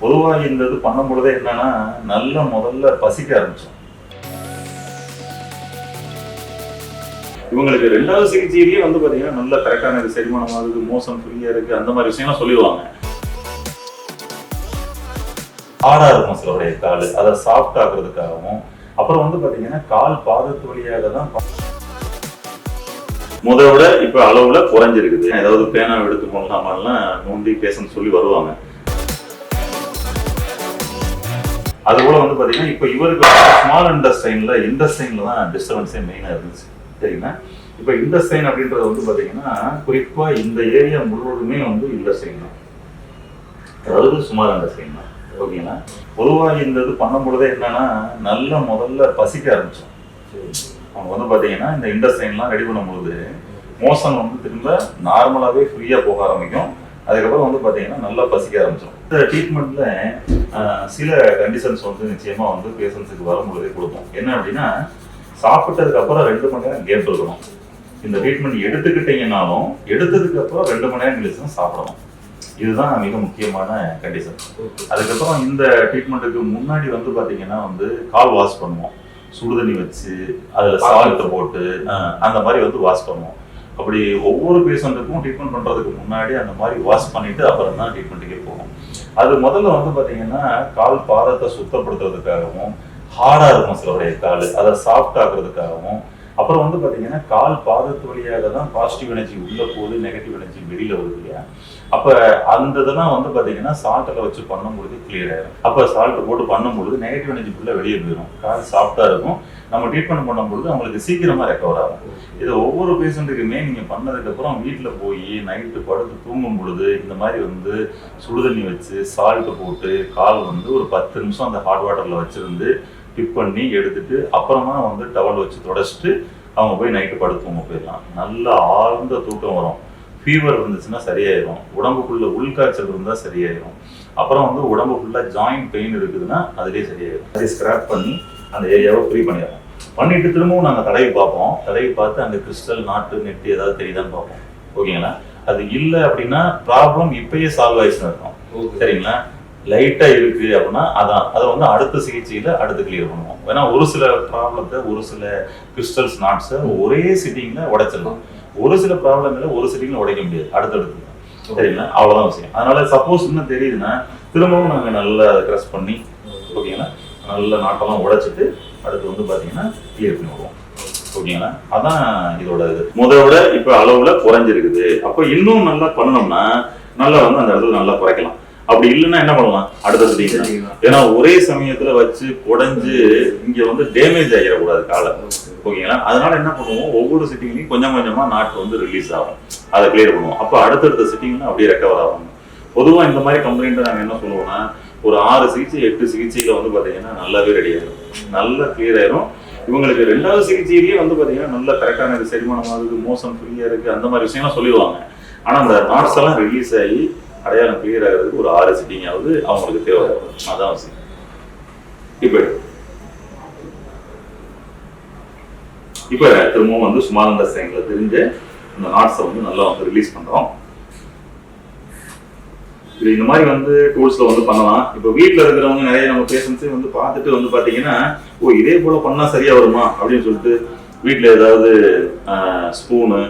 பொதுவாக இந்த இது பண்ணும் பொழுதே என்னன்னா நல்ல முதல்ல பசிக்க ஆரம்பிச்சோம் இவங்களுக்கு ரெண்டாவது சிகிச்சையிலேயே வந்து பாத்தீங்கன்னா நல்ல கரெக்டான இது செரிமானம் ஆகுது மோசம் ஃப்ரீயா இருக்கு அந்த மாதிரி விஷயம்லாம் சொல்லிடுவாங்க. ஹார்டா இருக்கும் சிலருடைய கால் அதை சாஃப்ட் ஆக்குறதுக்காகவும். அப்புறம் வந்து பாத்தீங்கன்னா கால் பாதத்து வழியாக தான் முதல்ல இப்போ அளவில் இப்ப அளவுல குறைஞ்சிருக்குது. ஏதாவது பேனா எடுத்து போடலாமெல்லாம் நோண்டி பேசணும்னு சொல்லி வருவாங்க. அது போல வந்து பாத்தீங்கன்னா இப்ப இவருக்கு ஸ்மால் இண்டஸ்டைன்ல இண்டஸ்டைனில் தான் டிஸ்டர்பன்ஸே மெயினா இருந்துச்சு. சரிங்களா? இப்ப இண்டஸ்டைன் அப்படின்றது வந்து பாத்தீங்கன்னா குறிப்பா இந்த ஏரியா முழுவதுமே வந்து இண்டஸ்டைன் தான். அதாவது சுமார் அண்டர்ஸ்டைன் தான். ஓகேங்களா? பொதுவாக இந்த இது பண்ணும் பொழுதே என்னன்னா நல்ல முதல்ல பசிக்க ஆரம்பிச்சோம் அவங்க வந்து பாத்தீங்கன்னா இந்த இண்டஸ்ட்ரைன்லாம் ரெடி பண்ணும்பொழுது மோசன் வந்து திரும்ப நார்மலாகவே ஃப்ரீயாக போக ஆரம்பிக்கும். அதுக்கப்புறம் வந்து பாத்தீங்கன்னா நல்லா பசிக்க ஆரம்பிச்சிடும் இந்த ட்ரீட்மெண்ட்ல சில கண்டிஷன்ஸ் வந்து நிச்சயமா வந்து பேஷண்ட்ஸுக்கு வரும்பொழுதே கொடுப்போம். என்ன அப்படின்னா சாப்பிட்டதுக்கு அப்புறம் ரெண்டு மணி நேரம் கேப் இருக்கணும். இந்த ட்ரீட்மெண்ட் எடுத்துக்கிட்டீங்கன்னாலும் எடுத்ததுக்கு அப்புறம் ரெண்டு மணி நேரம் கழிச்சு தான் சாப்பிடணும். இதுதான் மிக முக்கியமான கண்டிஷன் அதுக்கப்புறம் இந்த ட்ரீட்மெண்ட்டுக்கு முன்னாடி வந்து பாத்தீங்கன்னா வந்து கால் வாஷ் பண்ணுவோம். சுடுதண்ணி வச்சு அதுல சால்ட் போட்டு அந்த மாதிரி வந்து வாஷ் பண்ணுவோம். அப்படி ஒவ்வொரு பேஷண்ட்டுக்கும் ட்ரீட்மெண்ட் பண்ணுறதுக்கு முன்னாடி அந்த மாதிரி வாஷ் பண்ணிவிட்டு அப்புறம் தான் ட்ரீட்மெண்ட்டுக்கே போகும் அது முதல்ல வந்து பார்த்தீங்கன்னா கால் பாதத்தை சுத்தப்படுத்துறதுக்காகவும் ஹார்டாக இருக்கும் சிலருடைய கால். அதை சாஃப்ட் ஆக்குறதுக்காகவும் அப்புறம் வந்து பார்த்தீங்கன்னா கால் பாதத்து வழியாக தான் பாசிட்டிவ் எனர்ஜி உள்ளே போகுது நெகட்டிவ் எனர்ஜி வெளியில் வருது இல்லையா? அப்போ அந்த இதெல்லாம் வந்து பார்த்தீங்கன்னா சால்ட்டில் வச்சு பண்ணும்பொழுது கிளியர் ஆகிடும் அப்போ சால்ட் போட்டு பண்ணும்பொழுது நெகட்டிவ் எனர்ஜி ஃபுல்லாக வெளியே போயிடும் கால் சாஃப்டாக இருக்கும். நம்ம ட்ரீட்மெண்ட் பண்ணும்பொழுது அவங்களுக்கு சீக்கிரமாக ரெக்கவர் ஆகும். இது ஒவ்வொரு பேஷண்ட்டுக்குமே நீங்கள் பண்ணதுக்கப்புறம் வீட்டில் போய் நைட்டு படுத்து தூங்கும் பொழுது இந்த மாதிரி வந்து சுடுதண்ணி வச்சு சால்ட்டு போட்டு கால் வந்து ஒரு பத்து நிமிஷம் அந்த ஹாட் வாட்டரில் வச்சுருந்து டிப் பண்ணி எடுத்துட்டு அப்புறமா வந்து டவல் வச்சு தொடச்சிட்டு அவங்க போய் நைட்டு படுத்து தூங்க போயிடலாம் நல்ல ஆழ்ந்த தூக்கம் வரும். ஃபீவர் இருந்துச்சுன்னா சரியாயிரும். உடம்புக்குள்ள உள்காய்ச்சல் இருந்தால் சரியாயிரும். அப்புறம் வந்து உடம்பு ஃபுல்லாக ஜாயிண்ட் பெயின் இருக்குதுன்னா அதுலேயே சரியாயிரும். அதை ஸ்க்ராப் பண்ணி அந்த ஏரியாவை ஃப்ரீ பண்ணிடுறோம் பண்ணிட்டு திரும்பவும் நாங்கள் தடவி பார்ப்போம். தடவி பார்த்து அங்கே கிறிஸ்டல் நாட்டு நெட்டு ஏதாவது தெரியுதான்னு பார்ப்போம். ஓகேங்களா? அது இல்லை அப்படின்னா ப்ராப்ளம் இப்பயே சால்வ் ஆயிடுச்சுன்னு இருக்கும் சரிங்களா? லைட்டா இருக்கு அப்படின்னா அதான். அதை வந்து அடுத்த சிகிச்சையில அடுத்து கிளியர் பண்ணுவோம். ஏன்னா ஒரு சில ப்ராப்ளத்தை ஒரு சில கிறிஸ்டல்ஸ் நாட்ஸை ஒரே சிட்டிங்ல உடைச்சிடலாம். ஒரு சில ப்ராப்ளங்களை ஒரு சிட்டிங்ல உடைக்க முடியாது. அடுத்தடுத்து. சரிங்களா? அவ்வளவுதான் விஷயம். அதனால சப்போஸ் இன்னும் தெரியுதுன்னா திரும்பவும் நாங்க நல்லா க்ரஷ் பண்ணி ஓகேங்களா நல்ல நாட்டெல்லாம் உடைச்சிட்டு அடுத்து வந்து பாத்தீங்கன்னா கிளியர் பண்ணி விடுவோம். ஓகேங்களா அதான் இதோட இது. முத விட இப்ப அளவுல குறைஞ்சிருக்குது. அப்போ இன்னும் நல்லா பண்ணோம்னா நல்லா வந்து அந்த இடத்துல நல்லா குறைக்கலாம். அப்படி இல்லைன்னா என்ன பண்ணலாம்? அடுத்த சிட்டிங் ஏன்னா ஒரே சமயத்துல வச்சு குடைஞ்சு இங்க வந்து டேமேஜ் ஆகிடக்கூடாது காலை. ஓகேங்களா? அதனால என்ன பண்ணுவோம்? ஒவ்வொரு சிட்டிங்லையும் கொஞ்சம் கொஞ்சமா நாட்டு வந்து ரிலீஸ் ஆகும். அதை கிளியர் பண்ணுவோம். அப்போ அடுத்தடுத்த சிட்டிங்ல அப்படியே ரெக்கவர் ஆகும். பொதுவா இந்த மாதிரி கம்ப்ளைண்ட் நாங்க என்ன சொல்லுவோம்னா ஒரு ஆறு சிகிச்சை எட்டு சிகிச்சையில வந்து பாத்தீங்கன்னா நல்லாவே ரெடி ஆயிடும். நல்லா கிளியர் ஆயிரும். இவங்களுக்கு ரெண்டாவது சிகிச்சையிலேயே வந்து பாத்தீங்கன்னா நல்ல கரெக்டான இது செரிமானம் ஆகுது மோசம் ஃப்ரீயா இருக்கு அந்த மாதிரி விஷயம்லாம் சொல்லிடுவாங்க. ஆனா அந்த நாட்ஸ் எல்லாம் ரிலீஸ் ஆகி அடையாளம் கிளியர் ஆகிறதுக்கு ஒரு ஆறு சிட்டிங்காவது அவங்களுக்கு தேவை. அதான் அவசியம் இப்போ இப்போ திரும்பவும் வந்து சுமானந்த சேங்களை தெரிஞ்ச இந்த நாட்ஸை வந்து நல்லா வந்து ரிலீஸ் பண்ணுறோம் இது இந்த மாதிரி வந்து டூல்ஸில் வந்து பண்ணலாம். இப்போ வீட்டில் இருக்கிறவங்க நிறைய நம்ம பேஷன்ஸே வந்து பார்த்துட்டு வந்து பார்த்தீங்கன்னா ஓ இதே போல் பண்ணால் சரியாக வருமா? அப்படின்னு சொல்லிட்டு வீட்டில் ஏதாவது ஸ்பூனு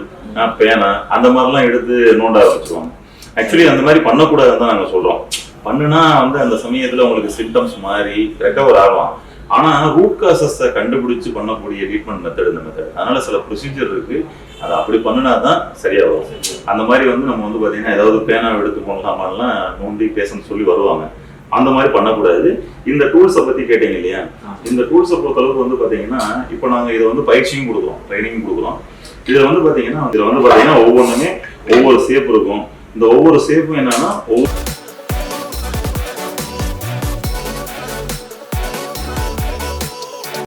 பேனா அந்த மாதிரிலாம் எடுத்து நோண்ட ஆரம்பிச்சிருவாங்க ஆக்சுவலி அந்த மாதிரி பண்ணக்கூடாதுன்னு தான் நாங்க சொல்றோம். பண்ணுனா வந்து அந்த சமயத்துல உங்களுக்கு சிம்டம்ஸ் மாதிரி ரெக்கவர் ஆகலாம். ஆனா ரூட் காசஸை கண்டுபிடிச்சு பண்ணக்கூடிய ட்ரீட்மெண்ட் மெத்தட் இந்த மெத்தட் அதனால சில ப்ரொசீஜர் இருக்கு. அதை அப்படி பண்ணினா தான் சரியா வரும் அந்த மாதிரி வந்து நம்ம வந்து பாத்தீங்கன்னா ஏதாவது பேனா எடுத்து போடலாமெல்லாம் நோண்டி பேசன்னு சொல்லி வருவாங்க. அந்த மாதிரி பண்ணக்கூடாது. இந்த டூல்ஸை பத்தி கேட்டீங்க இல்லையா? இந்த டூல்ஸை பொறுத்தளவுக்கு வந்து பாத்தீங்கன்னா இப்போ நாங்க இதை வந்து பயிற்சியும் கொடுக்குறோம் ட்ரைனிங் கொடுக்குறோம். இதுல வந்து பாத்தீங்கன்னா இதுல வந்து பாத்தீங்கன்னா ஒவ்வொன்றுமே ஒவ்வொரு சேப் இருக்கும். இந்த ஒவ்வொரு சேஃபும் என்னன்னா ஒவ்வொரு